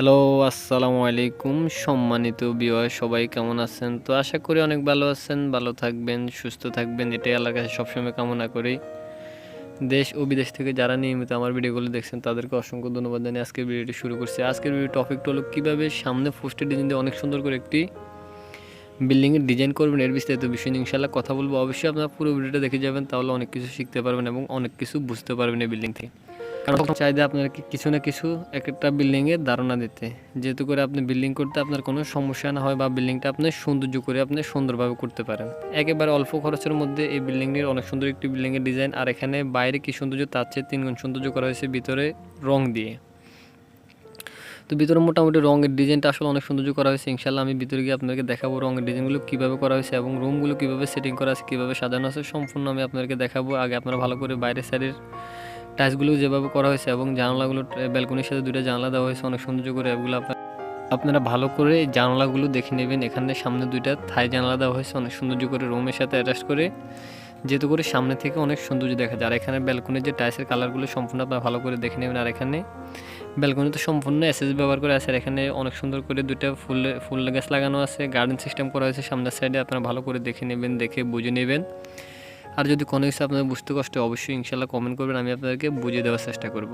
Hello, আসসালামু আলাইকুম সম্মানিত বিওয়ার সবাই কেমন আছেন? তো আশা করি অনেক ভালো আছেন, ভালো থাকবেন, সুস্থ থাকবেন, এটাই আল্লাহর কাছে সবসময় কামনা করি। দেশ ও বিদেশ থেকে যারা নিয়মিত আমার ভিডিওগুলো দেখছেন, তাদেরকে অসংখ্য ধন্যবাদ জানিয়ে আজকের ভিডিওটি শুরু করছি। আজকের ভিডিও টপিকটা হলো কীভাবে সামনে পোস্টের ডিজাইন দিয়ে অনেক সুন্দর করে একটি বিল্ডিংয়ের ডিজাইন করবেন, এর বিস্তারিত বিষয় নিয়ে ইনশাল্লাহ কথা বলব। অবশ্যই আপনারা পুরো ভিডিওটা দেখে যাবেন, তাহলে অনেক কিছু শিখতে পারবেন এবং অনেক কিছু বুঝতে পারবেন এই বিল্ডিং থেকে। কারণ চাইলে আপনার কিছু না কিছু এক একটা বিল্ডিংয়ের ধারণা দিতে। যেহেতু করে আপনি বিল্ডিং করতে আপনার কোনো সমস্যা না হয় বা বিল্ডিংটা আপনি সৌন্দর্য করে আপনি সুন্দরভাবে করতে পারেন। একেবারে অল্প খরচের মধ্যে এই বিল্ডিংটির অনেক সুন্দর একটি বিল্ডিংয়ের ডিজাইন আর এখানে বাইরে কি সৌন্দর্য তার চেয়ে তিনগুণ সৌন্দর্য করা হয়েছে ভিতরে রং দিয়ে। তো ভিতরে মোটামুটি রঙের ডিজাইনটা আসলে অনেক সৌন্দর্য করা হয়েছে। ইনশাল্লাহ আমি ভিতরে গিয়ে আপনাদেরকে দেখাবো রঙের ডিজাইনগুলো কীভাবে করা হয়েছে এবং রুমগুলো কীভাবে সেটিং করা আছে, কীভাবে সাজানো আছে। সম্পূর্ণ আমি আপনাদেরকে দেখাবো। আগে আপনারা ভালো করে বাইরের সাইডের টাইলসগুলো যেভাবে করা হয়েছে এবং জানালাগুলো, ব্যালকনির সাথে দুটো জানালা দেওয়া হয়েছে, অনেক সৌন্দর্য করে এগুলো আপনার ভালো করে জানালাগুলো দেখে নেবেন। এখানে সামনে দুইটা থাই জানালা দেওয়া হয়েছে, অনেক সৌন্দর্য করে রুমের সাথে অ্যাটাচ করে। যেহেতু করে সামনে থেকে অনেক সৌন্দর্য দেখা যায়। আর এখানে ব্যালকনির যে টাইলসের কালারগুলো সম্পূর্ণ আপনারা ভালো করে দেখে নেবেন। আর এখানে ব্যালকনি তো সম্পূর্ণ এসএস ব্যবহার করে আছে। আর এখানে অনেক সুন্দর করে দুইটা ফুল ফুল গাছ লাগানো আছে। গার্ডেন সিস্টেম করা হয়েছে সামনের সাইডে আপনারা ভালো করে দেখে নেবেন, দেখে বুঝে নেবেন। আর যদি কোনো কিছু আপনাদের বুঝতে কষ্ট অবশ্যই ইনশাল্লাহ কমেন্ট করবেন, আমি আপনাদেরকে বুঝিয়ে দেওয়ার চেষ্টা করব।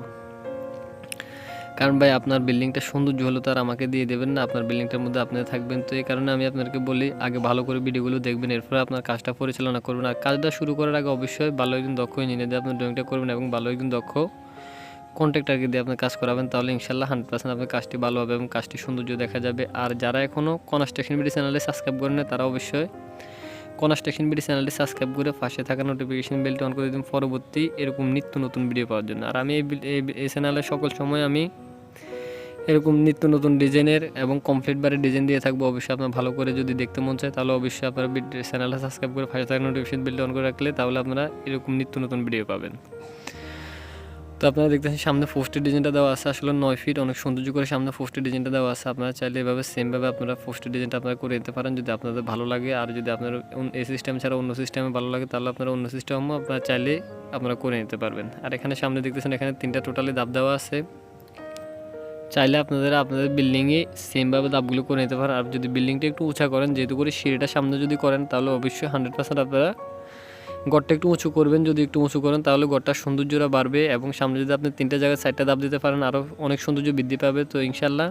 কারণ ভাই, আপনার বিল্ডিংটা সৌন্দর্য হলো তার আমাকে দিয়ে দেবেন না, আপনার বিল্ডিংটার মধ্যে আপনারা থাকবেন তো, এই কারণে আমি আপনাদেরকে বলি, আগে ভালো করে ভিডিওগুলো দেখবেন, এরপরে আপনার কাজটা পরিচালনা করবেন। আর কাজটা শুরু করার আগে অবশ্যই ভালো একজন দক্ষ ইঞ্জিনিয়ার দিয়ে আপনার ড্রয়িংটা করবেন এবং ভালো একজন দক্ষ কন্ট্রাক্টারকে দিয়ে আপনি কাজ করাবেন, তাহলে ইনশাল্লাহ হান্ড্রেড পার্সেন্ট আপনার কাজটি ভালো হবে এবং কাজটি সৌন্দর্য দেখা যাবে। আর যারা এখনও কনস্ট্রাকশন বিডি চ্যানেলে সাবস্ক্রাইব করেন তারা অবশ্যই কনস্ট্রাকশন বিডি চ্যানেলটি সাবস্ক্রাইব করে পাশে থাকা নোটিফিকেশন বেলটি অন করে দিন পরবর্তী এরকম নিত্য নতুন ভিডিও পাওয়ার জন্য। আর আমি এই চ্যানেলে সকল সময় আমি এরকম নিত্য নতুন ডিজাইনের এবং কমপ্লিট বারে ডিজাইন দিয়ে থাকব। অবশ্যই আপনার ভালো করে যদি দেখতে মন চায়, তাহলে অবশ্যই আপনারা চ্যানেলটা সাবস্ক্রাইব করে পাশে থাকা নোটিফিকেশন বেলটি অন করে রাখলে তাহলে আপনারা এরকম নিত্য নতুন ভিডিও পাবেন। তো আপনারা দেখতেছেন সামনে পোস্টের ডিজাইনটা দেওয়া আছে, আসলে নয় ফিট অনেক সৌন্দর্য করে সামনে পোস্টের ডিজাইনটা দেওয়া আছে। আপনারা চাইলে এভাবে সেমভাবে আপনারা পোস্টের ডিজাইনটা আপনারা করে নিতে পারেন যদি আপনাদের ভালো লাগে। আর যদি আপনার এই সিস্টেম ছাড়া অন্য সিস্টেমে ভালো লাগে, তাহলে আপনারা অন্য সিস্টেমও আপনারা চাইলে আপনারা করে নিতে পারবেন। আর এখানে সামনে দেখতেছেন এখানে তিনটা টোটালি দাব দেওয়া আছে। চাইলে আপনাদের আপনাদের বিল্ডিংয়ে সেমভাবে দাবগুলো করে নিতে পারেন। আর যদি বিল্ডিংটা একটু উঁচা করেন, যেহেতু করে সিঁড়িটা সামনে যদি করেন, তাহলে অবশ্যই হান্ড্রেড পার্সেন্ট আপনারা গড়টা একটু উঁচু করবেন, যদি একটু উঁচু করেন, তাহলে গড়টার সৌন্দর্যটা বাড়বে এবং সামনে যদি আপনি তিনটা জায়গায় সাইডটা দাব দিতে পারেন আরও অনেক সৌন্দর্য বৃদ্ধি পাবে। তো ইনশাল্লাহ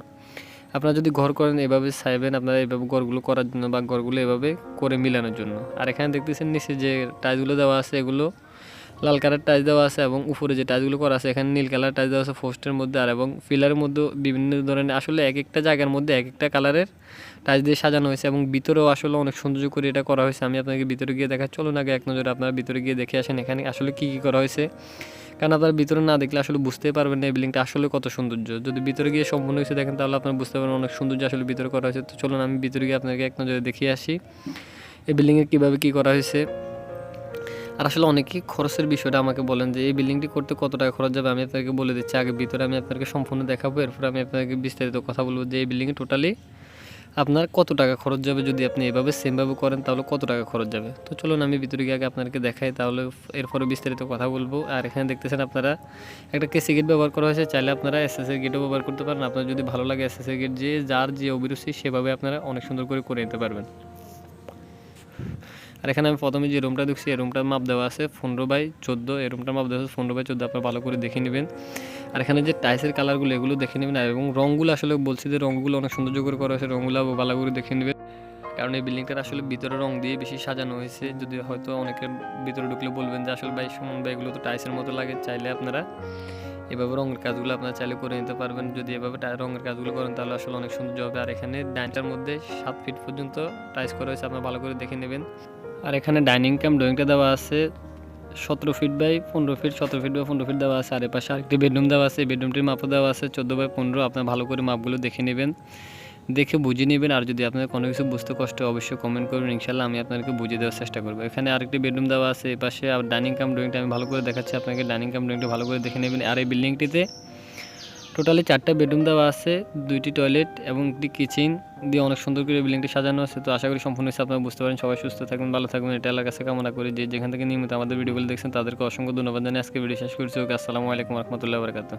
আপনারা যদি ঘর করেন, এভাবে সাইবেন, আপনারা এভাবে ঘরগুলো করার জন্য বা ঘরগুলো এভাবে করে মিলানোর জন্য। আর এখানে দেখতেছেন নিচে যে টাইলগুলো দেওয়া আছে, এগুলো লাল কালার টাইলস দেওয়া আছে এবং উপরে যে টাইলসগুলো করা আছে, এখানে নীল কালার টাইলস দেওয়া আছে পোস্টের মধ্যে আর এবং ফিলারের মধ্যে বিভিন্ন ধরনের আসলে এক একটা জায়গার মধ্যে এক একটা কালারের টাইলস দিয়ে সাজানো হয়েছে এবং ভিতরেও আসলে অনেক সৌন্দর্য করে এটা করা হয়েছে। আমি আপনাকে ভিতরে গিয়ে দেখা চলুন আগে এক নজরে আপনারা ভিতরে গিয়ে দেখে আসেন এখানে আসলে কী কী করা হয়েছে। কারণ আপনার ভিতরে না দেখলে আসলে বুঝতেই পারবেন না এই বিল্ডিংটা আসলে কত সৌন্দর্য। যদি ভিতরে গিয়ে সম্পূর্ণ কিছু দেখেন, তাহলে আপনার বুঝতে পারবেন অনেক সৌন্দর্য আসলে ভিতরে করা হয়েছে। তো চলুন আমি ভিতরে গিয়ে আপনাকে এক নজরে দেখিয়ে আসি। এই বিল্ডিংয়ে কীভাবে কী করা হয়েছে। আর আসলে অনেকেই খরচের বিষয়টা আমাকে বলেন যে, এই বিল্ডিংটি করতে কত টাকা খরচ যাবে? আমি আপনাকে বলে দিচ্ছি, আগে ভিতরে আমি আপনাকে সম্পূর্ণ দেখাবো, এরপর আমি আপনাকে বিস্তারিত কথা বলব যে, এই বিল্ডিংয়ে টোটালি আপনার কত টাকা খরচ যাবে যদি আপনি এভাবে সেমভাবে করেন, তাহলে কত টাকা খরচ যাবে? তো চলুন আমি ভিতরে গিয়ে আগে আপনাকে দেখাই, তাহলে এরপরে বিস্তারিত কথা বলব। আর এখানে দেখতেছেন আপনারা একটা কেসি গেট ব্যবহার করা হয়েছে, চাইলে আপনারা এসএসএর গেটও ব্যবহার করতে পারেন। আপনার যদি ভালো লাগে এসএসএর গেট যে, যার যে অভিরুচি, সেভাবে আপনারা অনেক সুন্দর করে করে নিতে পারবেন। আর এখানে আমি প্রথমে যে রুমটা দেখছি, এই রুমটার মাপ দেওয়া আছে পনেরো বাই চোদ্দ। এই রুমটার মাপ দেওয়া আছে পনেরো বাই চোদ্দ, আপনারা ভালো করে দেখে নেবেন। আর এখানে যে টাইসের কালারগুলো এগুলো দেখে নেবেন। আর এবং রঙগুলো আসলে বলছি যে রঙগুলো অনেক সৌন্দর্য করে করা হয়েছে রঙগুলো ভালো করে দেখে নেবেন। কারণ এই বিল্ডিংটার আসলে ভিতরে রং দিয়ে বেশি সাজানো হয়েছে। যদি হয়তো অনেকের ভিতরে ঢুকলে বলবেন যে আসলে ভাই, সুমন ভাই, এগুলো তো টাইসের মতো লাগে, চাইলে আপনারা এভাবে রঙের কাজগুলো আপনারা চাইলে করে নিতে পারবেন। যদি এভাবে রঙের কাজগুলো করেন, তাহলে আসলে অনেক সৌন্দর্য হবে। আর এখানে ডাইনটার মধ্যে সাত ফিট পর্যন্ত টাইস করা হয়েছে, আপনারা ভালো করে দেখে নেবেন। আর এখানে ডাইনিং কাম ড্রয়িংটা দেওয়া আছে সতেরো ফিট বাই পনেরো ফিট, সতেরো ফিট বাই পনেরো ফিট দেওয়া আছে। আর এপাশে আরেকটি বেডরুম দেওয়া আছে। বেডরুমটির মাপও দেওয়া আছে চোদ্দ বাই পনেরো। আপনার ভালো করে মাপগুলো দেখে নেবেন। দেখে বুঝে নেবেন। আর যদি আপনার কোনো কিছু বুঝতে কষ্ট অবশ্যই কমেন্ট করবেন। ইনশাল্লাহ আমি আপনাকে বুঝিয়ে দেওয়ার চেষ্টা করব। এখানে আরেকটি বেডরুম দেওয়া আছে। এপাশে আর ডাইনিং কাম ড্রয়িংটা আমি ভালো করে দেখাচ্ছি। আপনাকে ডাইনিং কাম ড্রয়িংটা ভালো করে দেখে নেবেন। আর এই বিল্ডিংটিতে টোটালি চারটা বেডরুম দেওয়া আছে, দুইটি টয়লেট এবং একটি কিচেন দিয়ে অনেক সুন্দর করে বিল্ডিংটি সাজানো আছে। তো আশা করি সম্পূর্ণ হিসেবে আপনারা বুঝতে পারেন সবাই সুস্থ থাকবেন, ভালো থাকবেন। এটা এলাকা কাছে কামনা করি যে যেখান থেকে নিয়মিত আমাদের ভিডিওগুলো দেখছেন, তাদেরকে অসংখ্য ধন্যবাদ। জানিয়ে আজকে ভিডিও শেষ করছি। ওকে, আসসালামু আলাইকুম রহমতুল্লাহ বরকাত